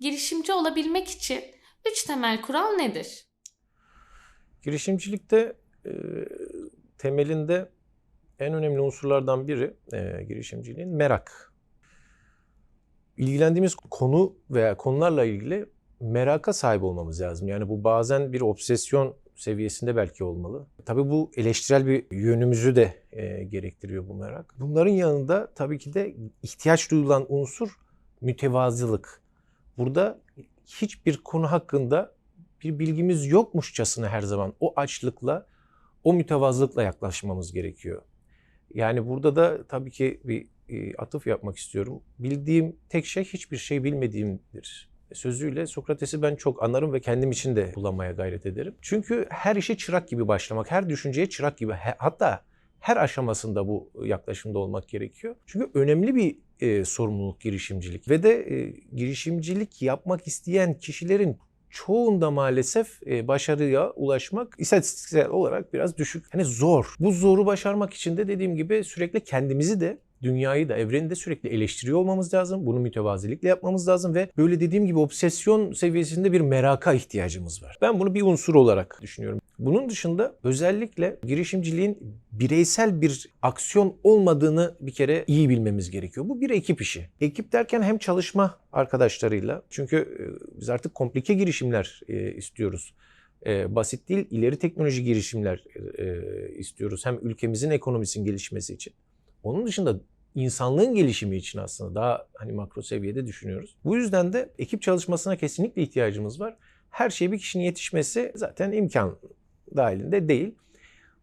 Girişimci olabilmek için üç temel kural nedir? Girişimcilikte e, temelinde en önemli unsurlardan biri e, girişimciliğin merak. İlgilendiğimiz konu veya konularla ilgili meraka sahip olmamız lazım. Yani bu bazen bir obsesyon seviyesinde belki olmalı. Tabii bu eleştirel bir yönümüzü de e, gerektiriyor bu merak. Bunların yanında tabii ki de ihtiyaç duyulan unsur mütevazılık. Burada hiçbir konu hakkında bir bilgimiz yokmuşçasına her zaman o açlıkla, o mütevazılıkla yaklaşmamız gerekiyor. Yani burada da tabii ki bir e, atıf yapmak istiyorum. Bildiğim tek şey hiçbir şey bilmediğimdir. Sözüyle Sokrates'i ben çok anlarım ve kendim için de kullanmaya gayret ederim. Çünkü her işe çırak gibi başlamak, her düşünceye çırak gibi hatta her aşamasında bu yaklaşımda olmak gerekiyor. Çünkü önemli bir e, sorumluluk girişimcilik ve de e, girişimcilik yapmak isteyen kişilerin çoğunda maalesef e, başarıya ulaşmak istatistiksel olarak biraz düşük. Hani zor. Bu zoru başarmak için de dediğim gibi sürekli kendimizi de dünyayı da evreni de sürekli eleştiriyor olmamız lazım. Bunu mütevazilikle yapmamız lazım ve böyle dediğim gibi obsesyon seviyesinde bir meraka ihtiyacımız var. Ben bunu bir unsur olarak düşünüyorum. Bunun dışında özellikle girişimciliğin bireysel bir aksiyon olmadığını bir kere iyi bilmemiz gerekiyor. Bu bir ekip işi. Ekip derken hem çalışma arkadaşlarıyla çünkü e, biz artık komplike girişimler e, istiyoruz. E, basit değil, ileri teknoloji girişimler istiyoruz. Hem ülkemizin ekonomisinin gelişmesi için. Onun dışında insanlığın gelişimi için aslında daha hani makro seviyede düşünüyoruz. Bu yüzden de ekip çalışmasına kesinlikle ihtiyacımız var. Her şeye bir kişinin yetişmesi zaten imkan dahilinde değil.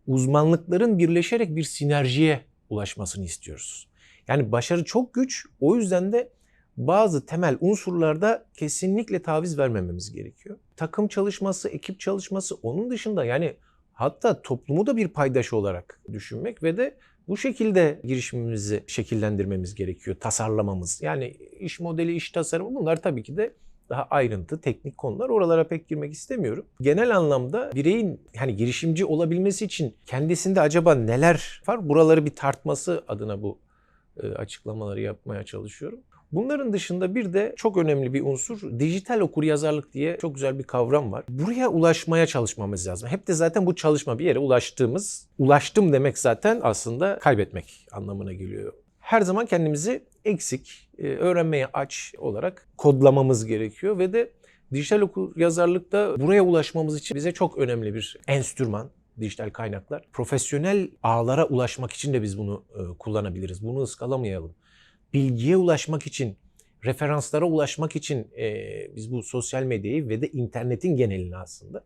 Uzmanlıkların birleşerek bir sinerjiye ulaşmasını istiyoruz. Yani başarı çok güç. O yüzden de bazı temel unsurlarda kesinlikle taviz vermememiz gerekiyor. Takım çalışması, ekip çalışması onun dışında yani hatta toplumu da bir paydaş olarak düşünmek ve de bu şekilde girişimimizi şekillendirmemiz gerekiyor, tasarlamamız. Yani iş modeli, iş tasarımı bunlar tabii ki de daha ayrıntı, teknik konular. Oralara pek girmek istemiyorum. Genel anlamda bireyin hani girişimci olabilmesi için kendisinde acaba neler var? Buraları bir tartması adına bu e, açıklamaları yapmaya çalışıyorum. Bunların dışında bir de çok önemli bir unsur dijital okuryazarlık diye çok güzel bir kavram var. Buraya ulaşmaya çalışmamız lazım. Hep de zaten bu çalışma bir yere ulaştığımız, ulaştım demek zaten aslında kaybetmek anlamına geliyor. Her zaman kendimizi eksik, e, öğrenmeye aç olarak kodlamamız gerekiyor ve de dijital okuryazarlıkta buraya ulaşmamız için bize çok önemli bir enstrüman, dijital kaynaklar. Profesyonel ağlara ulaşmak için de biz bunu e, kullanabiliriz. Bunu ıskalamayalım bilgiye ulaşmak için, referanslara ulaşmak için e, biz bu sosyal medyayı ve de internetin genelini aslında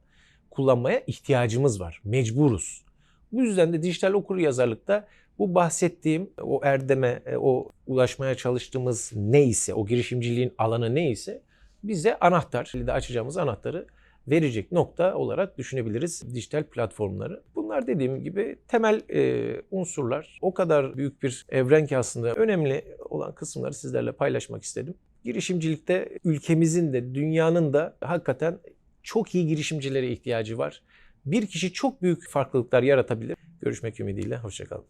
kullanmaya ihtiyacımız var. Mecburuz. Bu yüzden de dijital okur yazarlıkta bu bahsettiğim o erdeme, e, o ulaşmaya çalıştığımız neyse, o girişimciliğin alanı neyse bize anahtar, de açacağımız anahtarı verecek nokta olarak düşünebiliriz dijital platformları. Bunlar dediğim gibi temel e, unsurlar. O kadar büyük bir evren ki aslında önemli olan kısımları sizlerle paylaşmak istedim. Girişimcilikte ülkemizin de dünyanın da hakikaten çok iyi girişimcilere ihtiyacı var. Bir kişi çok büyük farklılıklar yaratabilir. Görüşmek ümidiyle, hoşçakalın.